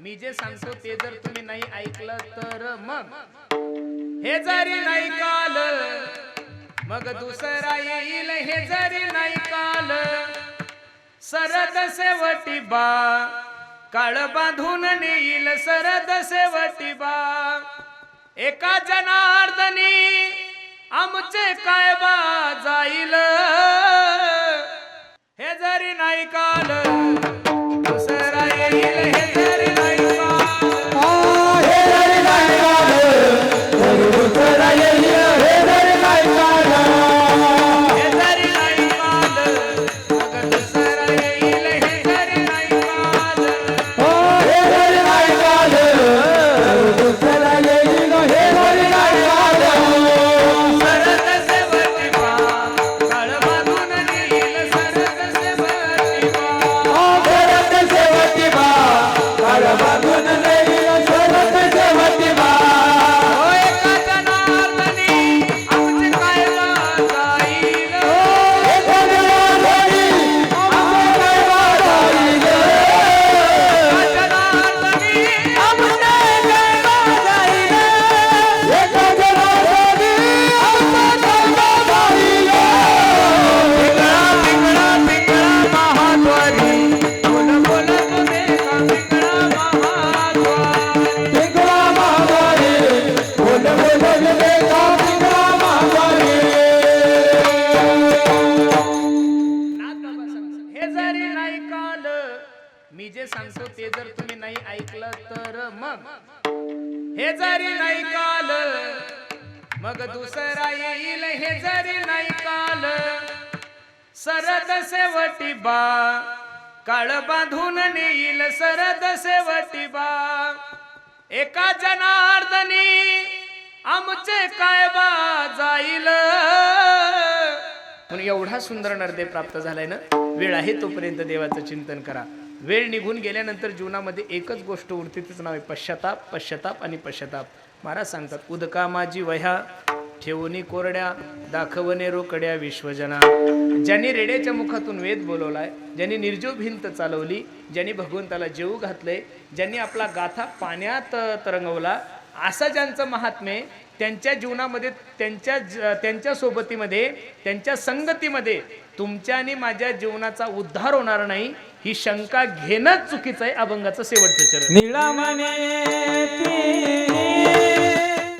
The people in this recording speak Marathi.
मी जे सांगतो ते जर तुम्ही नाही ऐकलं तर मग. हे जरी नाही काल मग दुसरा येईल हे जरी नाही काल. सरद सेवटी बा काळ बांधून नेईल सरद सेवटी बा. एका जनार्दनी आमचे काय बा जाईल? हे जरी नाही काल मी जे सांगतो ते जर तुम्ही नाही ऐकलं तर मग. हे जरी नाही काल मग दुसरा येईल हे जरी नाही काल. सरद सेवटी बा काळ बांधून नेईल सरद सेवटी बा. एका जनार्दनी आमचे काय बा जाईल. म्हणून एवढा सुंदर नरदे प्राप्त झालाय ना? वेळ आहे तोपर्यंत देवाचं चिंतन करा. वेळ निघून गेल्यानंतर जीवनामध्ये एकच गोष्ट उरते तिचं नाव आहे पश्चाताप पश्चाताप आणि पश्चाताप. महाराज सांगतात उदका माझी वह्या ठेवणी कोरड्या दाखवणे रोकड्या विश्वजना. ज्यांनी रेड्याच्या मुखातून वेद बोलवलाय ज्यांनी निर्जीव भिंत चालवली ज्यांनी भगवंताला जेऊ घातलंय ज्यांनी आपला गाथा पाण्यात तरंगवला असं ज्यांचं महात्म्य त्यांच्या जीवनामध्ये त्यांच्या त्यांच्या सोबतीमध्ये त्यांच्या संगतीमध्ये तुमच्या आणि माझ्या जीवनाचा उद्धार होणार नाही ही शंका घेणंच चुकीचं आहे अभंगाचं शेवटचं चरण. निळा